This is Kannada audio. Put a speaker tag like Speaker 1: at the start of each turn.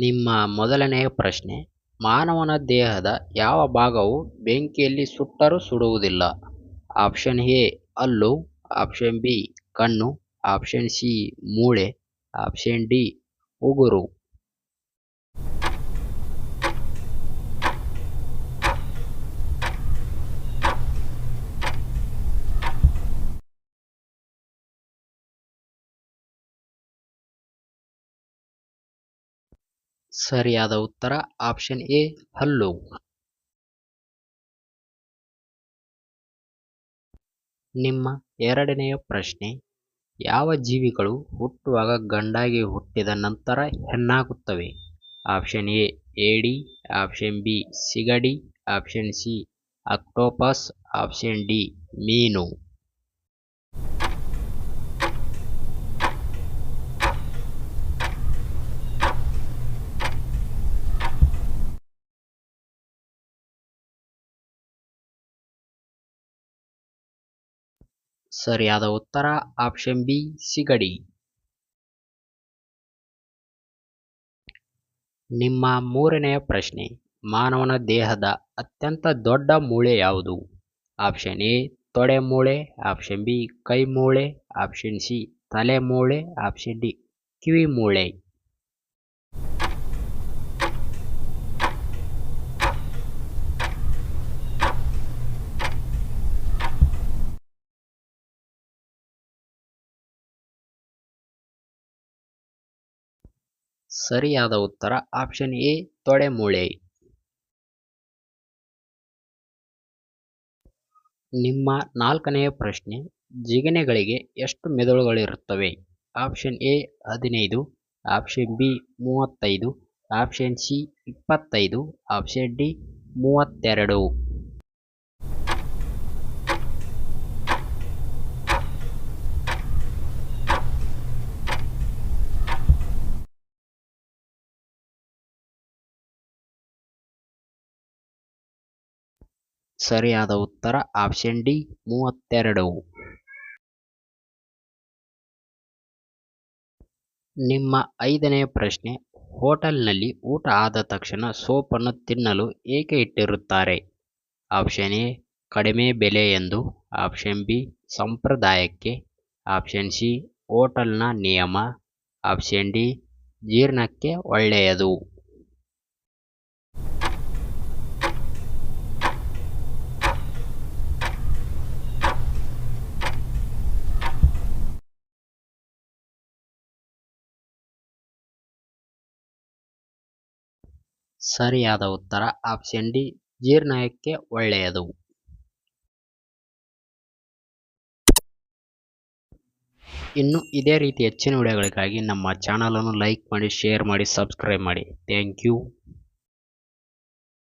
Speaker 1: ನಿಮ್ಮ ಮೊದಲನೆಯ ಪ್ರಶ್ನೆ, ಮಾನವನ ದೇಹದ ಯಾವ ಭಾಗವು ಬೆಂಕಿಯಲ್ಲಿ ಸುಟ್ಟರೂ ಸುಡುವುದಿಲ್ಲ? ಆಪ್ಷನ್ ಎ, ಹಲ್ಲು, ಆಪ್ಷನ್ ಬಿ, ಕಣ್ಣು, ಆಪ್ಷನ್ ಸಿ, ಮೂಳೆ, ಆಪ್ಷನ್ ಡಿ, ಉಗುರು. ಸರಿಯಾದ ಉತ್ತರ ಆಪ್ಷನ್ ಎ, ಹಲ್ಲು. ನಿಮ್ಮ ಎರಡನೆಯ ಪ್ರಶ್ನೆ, ಯಾವ ಜೀವಿಗಳು ಹುಟ್ಟುವಾಗ ಗಂಡಾಗಿ ಹುಟ್ಟಿದ ನಂತರ ಹೆಣ್ಣಾಗುತ್ತವೆ? ಆಪ್ಷನ್ ಎ, ಏಡಿ. ಆಪ್ಷನ್ ಬಿ, ಸಿಗಡಿ. Option C octopus option D, ಮೀನು. ಸರಿಯಾದ ಉತ್ತರ ಆಪ್ಷನ್ ಬಿ, ಸಿಗಡಿ. ನಿಮ್ಮ ಮೂರನೆಯ ಪ್ರಶ್ನೆ, ಮಾನವನ ದೇಹದ ಅತ್ಯಂತ ದೊಡ್ಡ ಮೂಳೆ ಯಾವುದು? ಆಪ್ಷನ್ ಎ, ತೊಡೆ ಮೂಳೆ, ಆಪ್ಷನ್ ಬಿ, ಕೈ ಮೂಳೆ, ಆಪ್ಷನ್ ಸಿ, ತಲೆ ಮೂಳೆ, ಆಪ್ಷನ್ ಡಿ, ಕಿವಿ ಮೂಳೆ. ಸರಿಯಾದ ಉತ್ತರ ಆಪ್ಷನ್ ಎ ತೊಡೆಮೂಳೆ ನಿಮ್ಮ ನಾಲ್ಕನೆಯ ಪ್ರಶ್ನೆ, ಜಿಗಣೆಗಳಿಗೆ ಎಷ್ಟು ಮೆದುಳುಗಳಿರುತ್ತವೆ? ಆಪ್ಷನ್ ಎ, ಹದಿನೈದು. ಆಪ್ಷನ್ ಬಿ, ಮೂವತ್ತೈದು. ಆಪ್ಷನ್ ಸಿ, ಇಪ್ಪತ್ತೈದು. ಆಪ್ಷನ್ ಡಿ, ಮೂವತ್ತೆರಡು. ಸರಿಯಾದ ಉತ್ತರ ಆಪ್ಷನ್ ಡಿ ಮೂವತ್ತೆರಡು. ನಿಮ್ಮ ಐದನೇ ಪ್ರಶ್ನೆ, ಹೋಟೆಲ್ನಲ್ಲಿ ಊಟ ಆದ ತಕ್ಷಣ ಸೋಪನ್ನು ತಿನ್ನಲು ಏಕೆ ಇಟ್ಟಿರುತ್ತಾರೆ? ಆಪ್ಷನ್ ಎ, ಕಡಿಮೆ ಬೆಲೆ ಎಂದು. ಆಪ್ಷನ್ ಬಿ, ಸಂಪ್ರದಾಯಕ್ಕೆ. ಆಪ್ಷನ್ ಸಿ, ಹೋಟೆಲ್ನ ನಿಯಮ. ಆಪ್ಷನ್ ಡಿ, ಜೀರ್ಣಕ್ಕೆ ಒಳ್ಳೆಯದು. ಸರಿಯಾದ ಉತ್ತರ ಆಪ್ಷನ್ ಡಿ ಜೀರ್ಣಕ್ಕೆ ಒಳ್ಳೆಯದು. ಇನ್ನು ಇದೇ ರೀತಿ ಹೆಚ್ಚಿನ ವಿಡಿಯೋಗಳಿಗಾಗಿ ನಮ್ಮ ಚಾನಲನ್ನು ಲೈಕ್ ಮಾಡಿ, ಶೇರ್ ಮಾಡಿ, ಸಬ್ಸ್ಕ್ರೈಬ್ ಮಾಡಿ. Thank you.